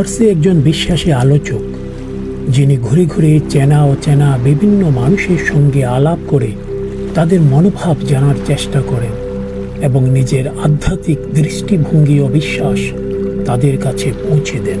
মর্সে একজন বিশ্বাসী আলোচক, যিনি ঘুরে ঘুরে চেনা ও চেনা বিভিন্ন মানুষের সঙ্গে আলাপ করে তাদের মনোভাব জানার চেষ্টা করেন এবং নিজের আধ্যাত্মিক দৃষ্টিভঙ্গি ও বিশ্বাস তাদের কাছে পৌঁছে দেন।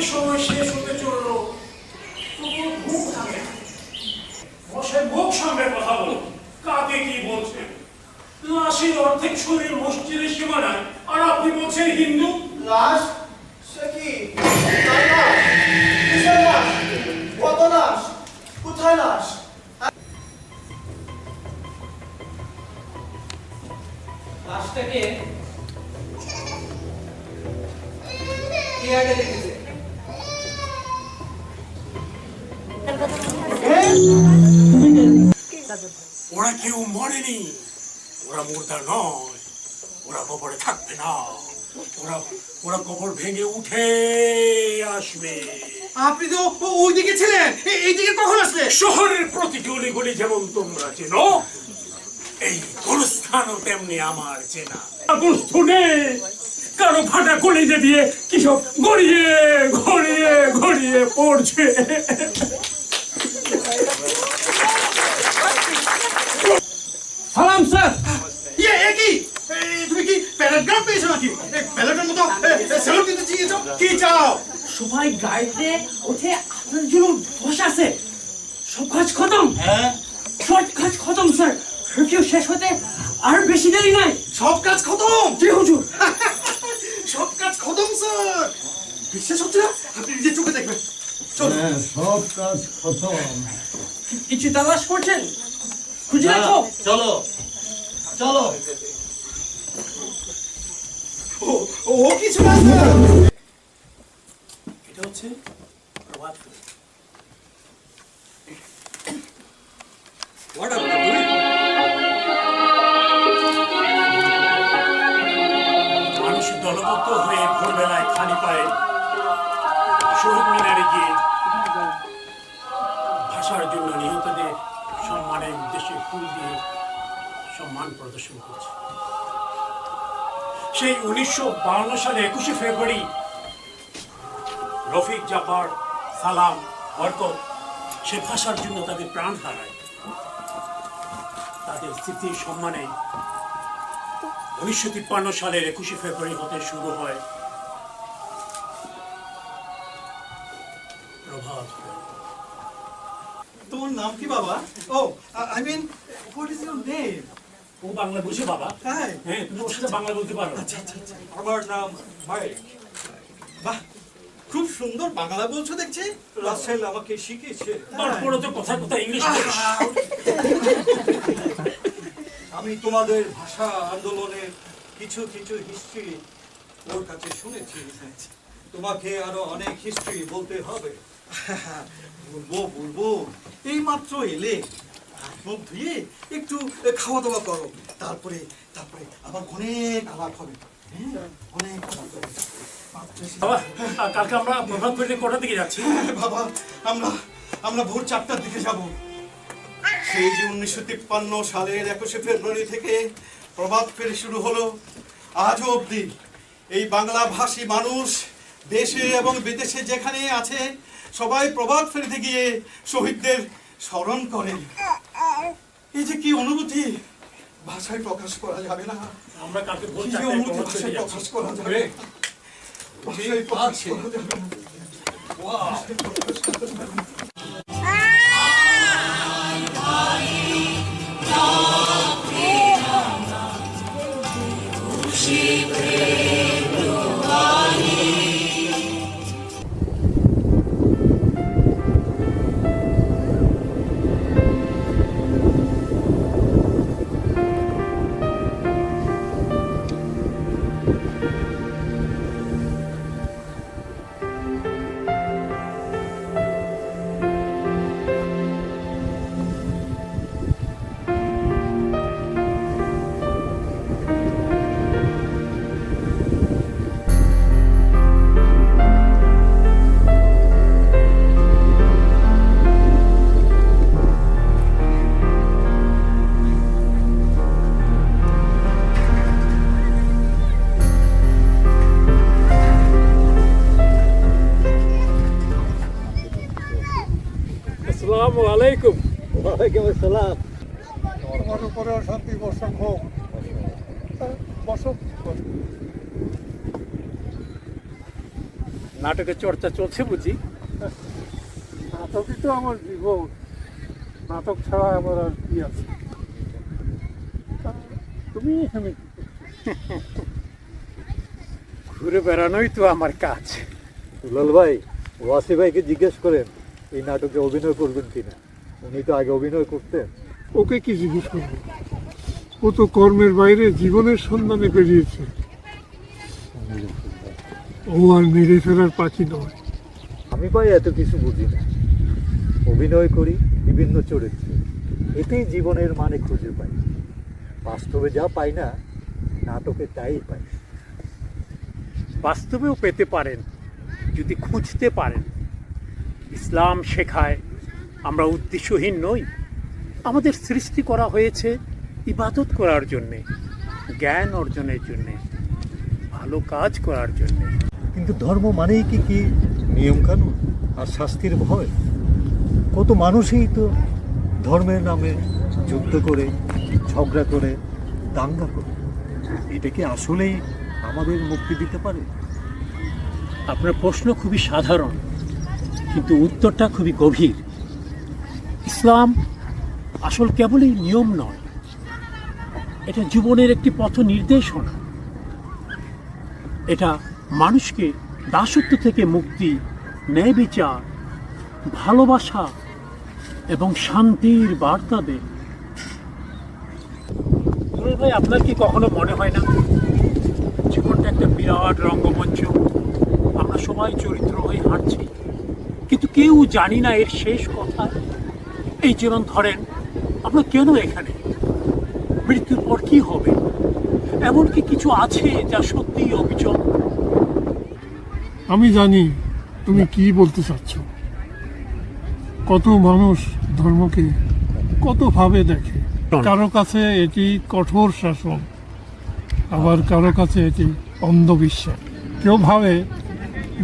আমাদের সময় শেষ হতে চলল। তবু মুখ না। মশাই মুখ সামনে কথা বলুন কাকে কি বলছেন? লাশের অর্ধেক শরীর মসজিদের সীমানায়। আর আপনি বলছেন হিন্দু? লাশ? সে কি? কত লাশ? কোথায় লাশ? লাশটাকে কে আগে দেখেছে? ওরা কেউ মরেনি। ওরা মুর্দা নয়। ওরা কবরে থাকবে না। ওরা ওরা কবর ভেঙে উঠে আসবে। আপনি তো ছিলেন। কখন আসলে? শহরের প্রতিটি অলিগলি যেমন তোমরা চেনো এই গোলস্থানও তেমনি আমার চেনা। শুনে কারও ফাটা কলিজে দিয়ে কিসব গড়িয়ে গড়িয়ে গড়িয়ে পড়ছে। সালাম স্যার। ইয়ে এ কি? তুমি কি প্যারাগ্রাফ পেয়েছ নাকি? মতো সেলুট দিতে চেয়েছো? কি চাও? সবাই গাড়িতে উঠে আপনার জন্য বসে আছে। সব কাজ খতম। হ্যাঁ? সব কাজ খতম স্যার। রিভিউ শেষ হতে আর বেশি দেরি নাই। সব কাজ খতম? জি হুজুর। সব কাজ খতম স্যার। বিশ্বাস হচ্ছে না? আপনি নিজের চোখে দেখবেন। চলো হ্যাঁ সব কাজ খতম। কিছু তালাশ করছেন? খুঁজে রাখো। চলো। চলো ও কিছু না এটা হচ্ছে? মানুষ দলবদ্ধ হয়ে ভোরবেলায় খালি পায়ে শহীদ গিয়ে ভাষার জন্য নিহতদের সম্মানের উদ্দেশ্যে ফুল দিয়ে সম্মান প্রদর্শন করছে। সেই উনিশশো সালে একুশে ফেব্রুয়ারি রফিক জাফর সালাম, বরকত, সে ভাষার জন্য তাদের প্রাণ হারায়। তাদের স্মৃতির সম্মানে উনিশশো তিপ্পান্ন সালের একুশে ফেব্রুয়ারি হতে শুরু হয়। প্রভাত। তোমার নাম কি বাবা? ও I mean what is your name ও বাংলা বুঝে বাবা। হ্যাঁ হ্যাঁ তুমি ওর সাথে বাংলা বলতে পারো। আমার নাম মাইক বাহ খুব সুন্দর বাংলা বলছো দেখছি। রাসেল আমাকে শিখিয়েছে। তারপরে তো কথা কথা ইংলিশ আমি তোমাদের ভাষা আন্দোলনের কিছু কিছু হিস্ট্রি ওর কাছে শুনেছি। তোমাকে আরও অনেক হিস্ট্রি বলতে হবে। বলব বলব। এই মাত্র এলে মুখ ধুয়ে একটু খাওয়া দাওয়া করো। তারপরে তারপরে আবার অনেক আলাপ হবে। হ্যাঁ, অনেক আলাপ হবে। বাবা কালকে আমরা প্রভাত ফেরিতে কটার দিকে যাচ্ছি? বাবা আমরা আমরা ভোর চারটার দিকে যাব। সেই যে উনিশশো তিপ্পান্ন সালের একুশে ফেব্রুয়ারি থেকে প্রভাত ফেরি শুরু হলো। আজও অবধি এই বাংলা ভাষী মানুষ দেশে এবং বিদেশে যেখানে আছে সবাই প্রভাত ফেরিতে গিয়ে শহীদদের স্মরণ করে এই যে কি অনুভূতি? ভাষায় প্রকাশ করা যাবে না। আমরা কালকে ভোর কি চারটায় অনুভূতি ভাষায় প্রকাশ করা যাবে। ভাষায় প্রকাশ করা যাবে না। নাটকের চর্চা চলছে বুঝি। নাটকই তো আমার জীবন। নাটক ছাড়া আমার আর কি আছে? তুমি এখানে ঘুরে বেড়ানোই তো আমার কাজ। দুলাল ভাই ওয়াসি ভাইকে জিজ্ঞেস করেন এই নাটকে অভিনয় করবেন কিনা? উনি তো আগে অভিনয় করতেন। ওকে কি জিজ্ঞেস করবেন ও তো কর্মের বাইরে জীবনের সন্ধানে বেরিয়েছে। ও আর মেরে পাখি নয়। আমি পাই এত কিছু বুঝি না। অভিনয় করি বিভিন্ন চরিত্রে। এতেই জীবনের মানে খুঁজে পাই। বাস্তবে যা পাই না নাটকে তাই পাই। বাস্তবেও পেতে পারেন যদি খুঁজতে পারেন। ইসলাম শেখায় আমরা উদ্দেশ্যহীন নই। আমাদের সৃষ্টি করা হয়েছে ইবাদত করার জন্যে জ্ঞান অর্জনের জন্যে ভালো কাজ করার জন্যে। কিন্তু ধর্ম মানেই কি কি? নিয়মকানুন আর শাস্তির ভয়? কত মানুষই তো ধর্মের নামে যুদ্ধ করে, ঝগড়া করে, দাঙ্গা করে। এটা কি আসলেই আমাদের মুক্তি দিতে পারে? আপনার প্রশ্ন খুবই সাধারণ, কিন্তু উত্তরটা খুবই গভীর। ইসলাম আসল কেবলই নিয়ম নয়, এটা জীবনের একটি পথ নির্দেশনা এটা মানুষকে দাসত্ব থেকে মুক্তি, ন্যায় বিচার, ভালোবাসা এবং শান্তির বার্তা দেয়। ভাই, আপনার কি কখনো মনে হয় না জীবনটা একটা বিরাট রঙ্গমঞ্চ? আমরা সবাই চরিত্র হয়ে হাঁটছি, কিন্তু কেউ জানি না এর শেষ কথা। এই যেমন ধরেন, আমরা কেন এখানে? মৃত্যুর পর কি হবে? এমন কি কিছু আছে যা সত্যি অবিচল। আমি জানি তুমি কি বলতে চাচ্ছ। কত মানুষ ধর্মকে কত ভাবে দেখে? কারও কাছে এটি কঠোর শাসন, আবার কারও কাছে এটি অন্ধবিশ্বাস। কেউ ভাবে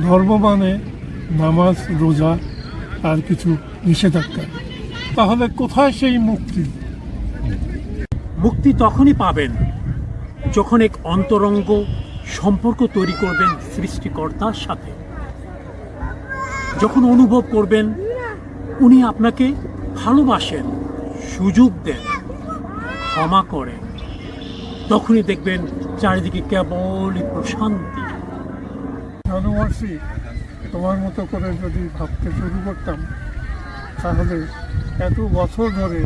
ধর্ম মানে নামাজ, রোজা আর কিছু নিষেধাজ্ঞা। তাহলে কোথায় সেই মুক্তি? মুক্তি তখনই পাবেন যখন এক অন্তরঙ্গ সম্পর্ক তৈরি করবেন সৃষ্টিকর্তার সাথে। যখন অনুভব করবেন, উনি আপনাকে ভালোবাসেন, সুযোগ দেন, ক্ষমা করেন। তখনই দেখবেন চারিদিকে কেবলই প্রশান্তি। জানুয়ার্সি তোমার মতো করে যদি ভাবতে শুরু করতাম, তাহলে এত বছর ধরে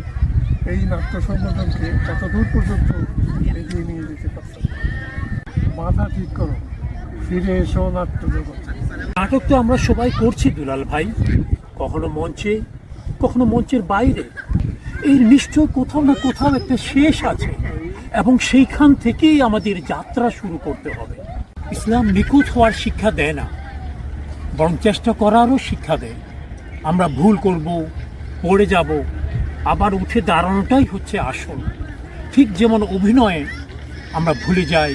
এই নাট্য সংগঠনকে এত দূর পর্যন্ত মাথা ঠিক করো। ফিরে এসো নাটক তো আমরা সবাই করছি, দুলাল ভাই। কখনো মঞ্চে, কখনো মঞ্চের বাইরে। এই নিশ্চয় কোথাও না কোথাও একটা শেষ আছে, এবং সেইখান থেকেই আমাদের যাত্রা শুরু করতে হবে। ইসলাম নিখুঁত হওয়ার শিক্ষা দেয় না, বরং চেষ্টা করারও শিক্ষা দেয়। আমরা ভুল করব, পড়ে যাব, আবার উঠে দাঁড়ানোটাই হচ্ছে আসল। ঠিক যেমন অভিনয়ে আমরা ভুলে যাই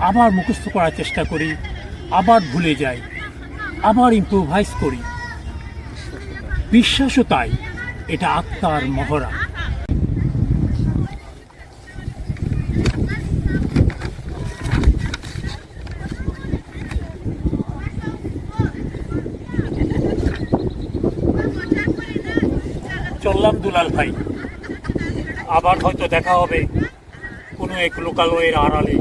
আবার মুখস্থ করার চেষ্টা করি, আবার ভুলে যাই, আবার ইম্প্রোভাইজ করি। বিশ্বাসও তাই, এটা আত্মার মহড়া। চললাম দুলাল ভাই। আবার হয়তো দেখা হবে কোনো এক লোকালয়ের আড়ালে।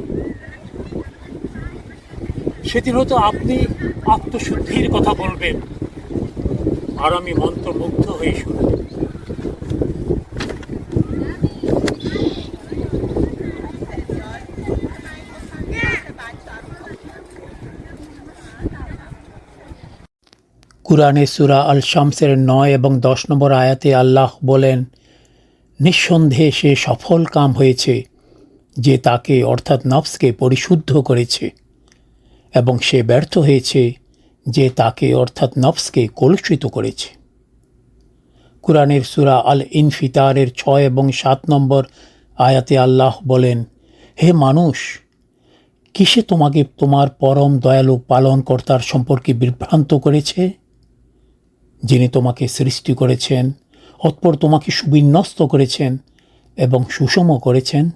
সেদিন হয়তো আপনি আত্মশুদ্ধির কথা বলবেন। আর আমি মন্ত্রমুগ্ধ হয়ে শুনব। কুরআনে সুরা আল শামসের নয় এবং দশ নম্বর আয়াতে আল্লাহ বলেন, নিঃসন্দেহে সে সফল কাম হয়েছে, যে তাকে অর্থাৎ নফসকে পরিশুদ্ধ করেছে। এবং সে ব্যর্থ হয়েছে যে তাকে অর্থাৎ নফসকে কলুষিত করেছে। কুরআনের সুরা আল ইনফিতারের ছয় এবং সাত নম্বর আয়াতে আল্লাহ বলেন, হে মানুষ, কিসে তোমাকে তোমার পরম দয়ালু পালনকর্তার সম্পর্কে বিভ্রান্ত করেছে? যিনি তোমাকে সৃষ্টি করেছেন, অতপর তোমাকে সুবিন্যস্ত করেছেন এবং সুষম করেছেন?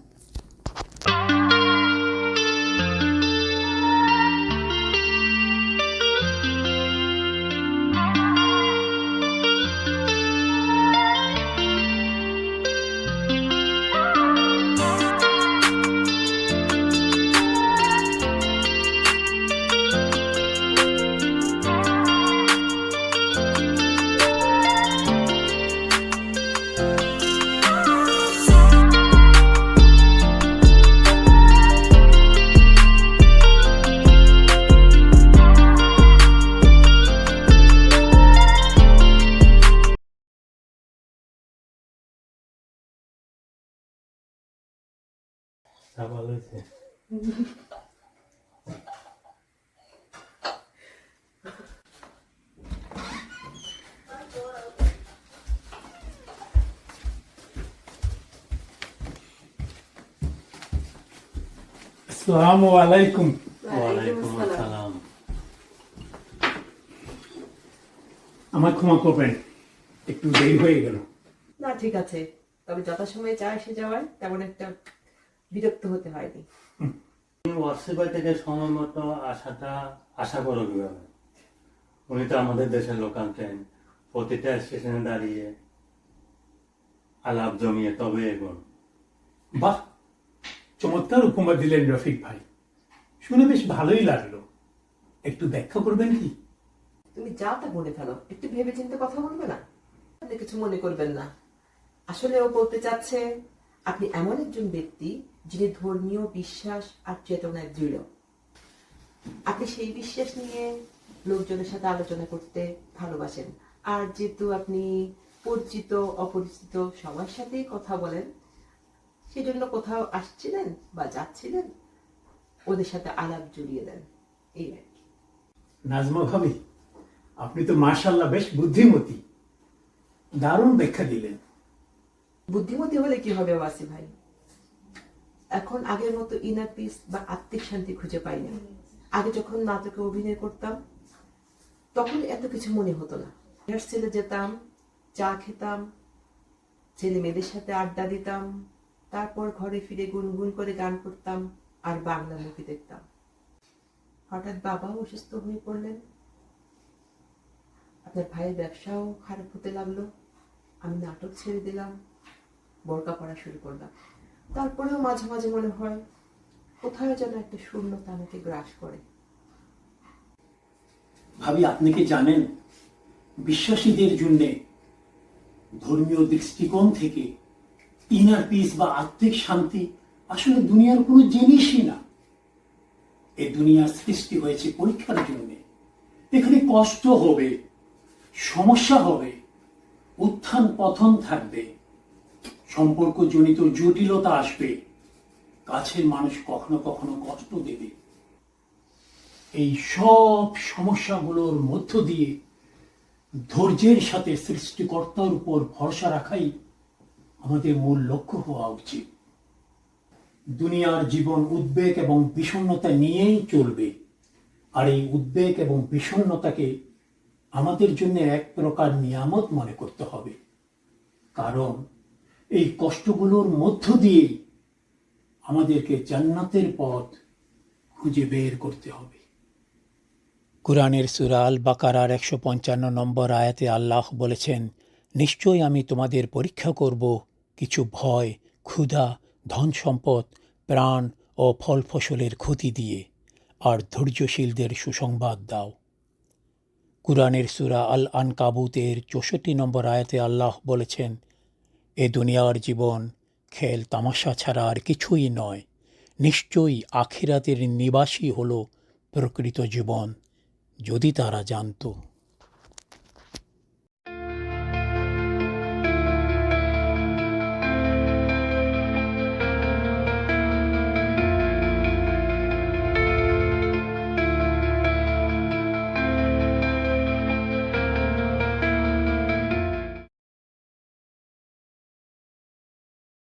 আসসালামু আলাইকুম ওয়ালাইকুম আসসালাম আমার ক্ষমা করবেন একটু দেরি হয়ে গেল। না ঠিক আছে। তবে যথাসময়ে চা এসে যাওয়ায় তেমন একটা বিরক্ত হতে হয়নি তুমি ওয়ার্সিপাই থেকে সময় মতো আসাটা আশা করো কীভাবে উনি তো আমাদের দেশের লোকাল ট্রেন প্রতিটা স্টেশনে দাঁড়িয়ে আলাপ জমিয়ে তবে এগোন। বাহ চমৎকার উপমা দিলেন রফিক ভাই। শুনে বেশ ভালোই লাগল। একটু ব্যাখ্যা করবেন কি? তুমি যা তা বলে ফেলো একটু ভেবে চিন্তে কথা বলবে না? আপনি কিছু মনে করবেন না। আসলে ও বলতে চাচ্ছে আপনি এমন একজন ব্যক্তি যিনি ধর্মীয় বিশ্বাস আর চেতনায় দৃঢ়। আপনি সেই বিশ্বাস নিয়ে লোকজনের সাথে আলোচনা করতে ভালোবাসেন। আর যেহেতু আপনি পরিচিত অপরিচিত সবার সাথেই কথা বলেন সেজন্য কোথাও আসছিলেন বা যাচ্ছিলেন ওদের সাথে আলাপ জড়িয়ে দেন। এই আর কি। নাজমা ভাবি আপনি তো মার্শাল্লাহ বেশ বুদ্ধিমতী। দারুণ ব্যাখ্যা দিলেন। বুদ্ধিমতী হলে কি হবে ওয়াসি ভাই? এখন আগের মতো ইনার পিস বা আত্মিক শান্তি খুঁজে পাই না আগে যখন নাটকে অভিনয় করতাম, তখন এত কিছু মনে হতো না। ছেলে যেতাম, চা খেতাম, ছেলে মেয়েদের সাথে আড্ডা দিতাম, তারপর ঘরে ফিরে গুনগুন করে গান করতাম আর বাংলা মুভি দেখতাম। হঠাৎ বাবাও অসুস্থ হয়ে পড়লেন। আপনার ভাইয়ের ব্যবসাও খারাপ হতে লাগল। আমি নাটক ছেড়ে দিলাম, বোরকা পড়া শুরু করলাম। তারপরেও মাঝে মাঝে মনে হয় কোথাও যেন একটা শূন্যতা আমাকে গ্রাস করে। ভাবি, আপনি কি জানেন, বিশ্বাসীদের জন্য ধর্মীয় দৃষ্টিকোণ থেকে ইনার পিস বা আত্মিক শান্তি আসলে দুনিয়ার কোনো জিনিসই না। এ দুনিয়ার সৃষ্টি হয়েছে পরীক্ষার জন্য। এখানে কষ্ট হবে, সমস্যা হবে উত্থান পথন থাকবে। সম্পর্কজনিত জটিলতা আসবে, কাছের মানুষ কখনো কখনো কষ্ট দেবে। এই সব সমস্যাগুলোর মধ্য দিয়ে ধৈর্যের সাথে সৃষ্টিকর্তার উপর ভরসা রাখাই আমাদের মূল লক্ষ্য হওয়া উচিত। দুনিয়ার জীবন উদ্বেগ এবং বিষণ্ণতা নিয়েই চলবে। আর এই উদ্বেগ এবং বিষণ্ণতাকে আমাদের জন্য এক প্রকার নিয়ামত মনে করতে হবে। কারণ এই কষ্টগুলোর মধ্য দিয়ে আমাদেরকে জান্নাতের পথ খুঁজে বের করতে হবে। কোরআনের সুরাল বাকারার একশো পঞ্চান্ন নম্বর আয়াতে আল্লাহ বলেছেন, নিশ্চয়ই আমি তোমাদের পরীক্ষা করব কিছু ভয়, ক্ষুধা ধন সম্পদ প্রাণ ও ফল ফসলের ক্ষতি দিয়ে, আর ধৈর্যশীলদের সুসংবাদ দাও। কুরআনের সুরা আল আন কাবুতের চৌষট্টি নম্বর আয়াতে আল্লাহ বলেছেন এ দুনিয়ার জীবন খেল তামাশা ছাড়া আর কিছুই নয়। নিশ্চয়ই আখিরাতের নিবাসী হল প্রকৃত জীবন, যদি তারা জানতো।